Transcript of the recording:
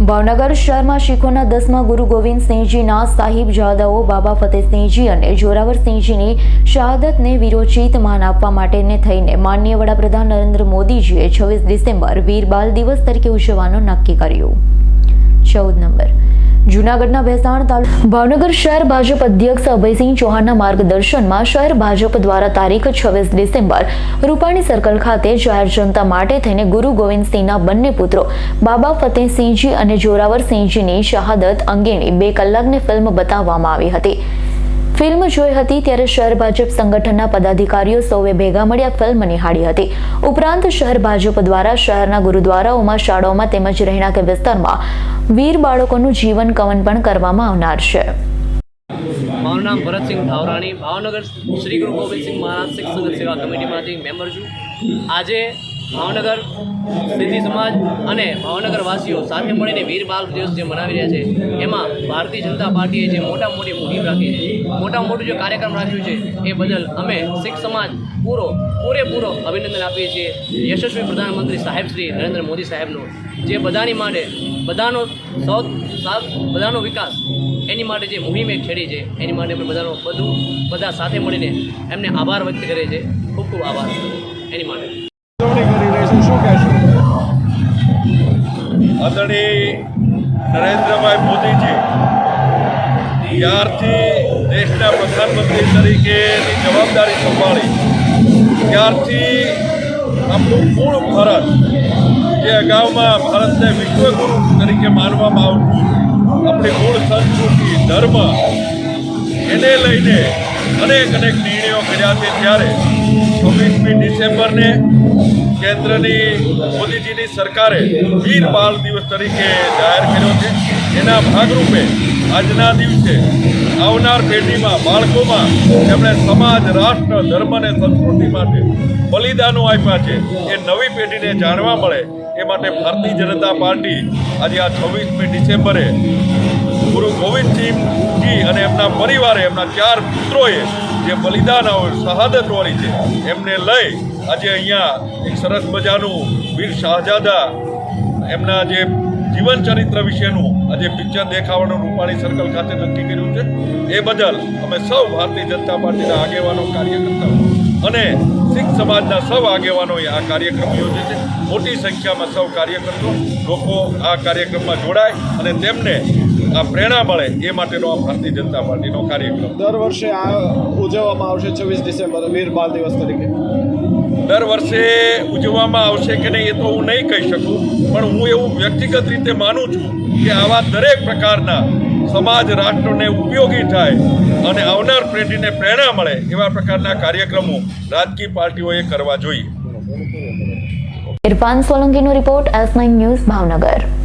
ભાવનગર શહેરમાં શીખોના દસમા ગુરુ ગોવિંદસિંહજીના સાહિબ જાદાઓ બાબા ફતેહસિંહજી અને જોરાવરસિંહજીની શહાદતને વિરોચિત માન આપવા માટેને થઈને માનનીય વડાપ્રધાન નરેન્દ્ર મોદીજીએ છવ્વીસ ડિસેમ્બર વીર બાલ દિવસ તરીકે ઉજવવાનું નક્કી કર્યું. ચૌદ નંબર. જૂનાગઢના ભેસાણ તાલુકા ભાવનગર શહેર ભાજપ અધ્યક્ષ અભયસિંહ ચૌહાણના માર્ગદર્શનમાં શહેર ભાજપ દ્વારા તારીખ છવ્વીસ ડિસેમ્બર રૂપાણી સર્કલ ખાતે જાહેર જનતા માટે થઈને ગુરુ ગોવિંદસિંહના બંને પુત્રો, બાબા ફતેહસિંહજી અને જોરાવરસિંહજીની શહાદત અંગેની બે કલાકની ફિલ્મ બતાવવામાં આવી હતી. ફિલ્મ જોઈ હતી ત્યારે શહેર ભાજપ સંગઠનના પદાધિકારીઓ સૌએ ભેગા મળ્યા ફિલ્મ નિહાળી હતી. ઉપરાંત શહેર ભાજપ દ્વારા શહેરના ગુરુદ્વારાઓમાં, શાળાઓમાં તેમજ રહેણાંક વિસ્તારમાં વીર બાળકોનું જીવન કવન પણ કરવામાં આવનાર છે. મારું નામ ભરતસિંહ ધાવરાણી. ભાવનગર શ્રી ગુરુ ગોવિંદસિંહ મહારાજ શિક્ષક સેવા કમિટીમાંથી મેમ્બર છું. આજે ભાવનગર સિંધી સમાજ અને ભાવનગરવાસીઓ સાથે મળીને વીર બાલ દિવસ જે મનાવી રહ્યા છે, એમાં ભારતીય જનતા પાર્ટીએ જે મોટા મોટી મુહિમ રાખી છે મોટા મોટું જે કાર્યક્રમ રાખ્યું છે, એ બદલ અમે શીખ સમાજ પૂરો, પૂરેપૂરો અભિનંદન આપીએ છીએ. યશસ્વી પ્રધાનમંત્રી સાહેબ શ્રી નરેન્દ્ર મોદી સાહેબનો, જે બધાની માટે, બધાનો સૌ સા- બધાનો વિકાસ એની માટે જે મુહિમ એક છેડી છે, એની માટે અમે બધાનો બધું, બધા સાથે મળીને એમને આભાર વ્યક્ત કરે છે ખૂબ ખૂબ આભાર એની માટે. આદરણીય નરેન્દ્રભાઈ મોદીજી, ત્યારથી દેશના પ્રધાનમંત્રી તરીકેની જવાબદારી સંભાળી, ત્યારથી આપણું મૂળ ભારત, જે અગાઉમાં ભારતને વિશ્વગુરુ તરીકે માનવામાં આવતું આપણી મૂળ સંસ્કૃતિ, ધર્મ, એને લઈને અનેક અનેક નિર્ણયો કર્યા છે. ત્યારે છવ્વીસમી ડિસેમ્બરને કેન્દ્રની મોદીજીની સરકારે વીર બાળ દિવસ તરીકે જાહેર કર્યો છે. એના ભાગરૂપે આજના દિવસે આવનાર પેઢીમાં બાળકોમાં તેમણે સમાજ, રાષ્ટ્ર, ધર્મ અને સંસ્કૃતિ માટે બલિદાનો આપ્યા છે. એ નવી પેઢીને જાણવા મળે. એ માટે ભારતીય જનતા પાર્ટી આજે આ છવ્વીસમી ડિસેમ્બરે ગુરુ ગોવિંદસિંહજી અને એમના પરિવારે એમના ચાર પુત્રોએ જે બલિદાન શહાદત વાળી છે, એમને લઈ આજે અહીંયા એક સરસ મજાનું વીર શાહજાદા એમના જે જીવન ચરિત્ર વિશેનું આજે પિક્ચર દેખાવાનું રૂપાણી સર્કલ ખાતે નક્કી કર્યું છે. એ બદલ અમે સૌ ભારતીય જનતા પાર્ટીના આગેવાનો કાર્યકર્તાઓ અને શીખ સમાજના સૌ આગેવાનોએ આ કાર્યક્રમ યોજે છે. મોટી સંખ્યામાં સૌ કાર્યકર્તો લોકો આ કાર્યક્રમમાં જોડાય અને તેમને આ પ્રેરણા મળે એ માટેનો આ ભારતીય જનતા પાર્ટીનો કાર્યક્રમ. દર વર્ષે આ ઉજવવામાં આવશે છવ્વીસ ડિસેમ્બર, વીર બાળ દિવસ તરીકે. દર વર્ષે ઉજવવામાં આવશે કે નહીં એ તો હું નહીં કહી શકું, પણ હું એવું વ્યક્તિગત રીતે માનું છું કે આવા દરેક પ્રકારના સમાજ રાષ્ટ્રને ઉપયોગી થાય અને આવનાર પેઢીને પ્રેરણા મળે એવા પ્રકારના કાર્યક્રમો રાજકીય પાર્ટીઓએ કરવા જોઈએ. Irfan સોલંકીનો report S nine news Bhavnagar.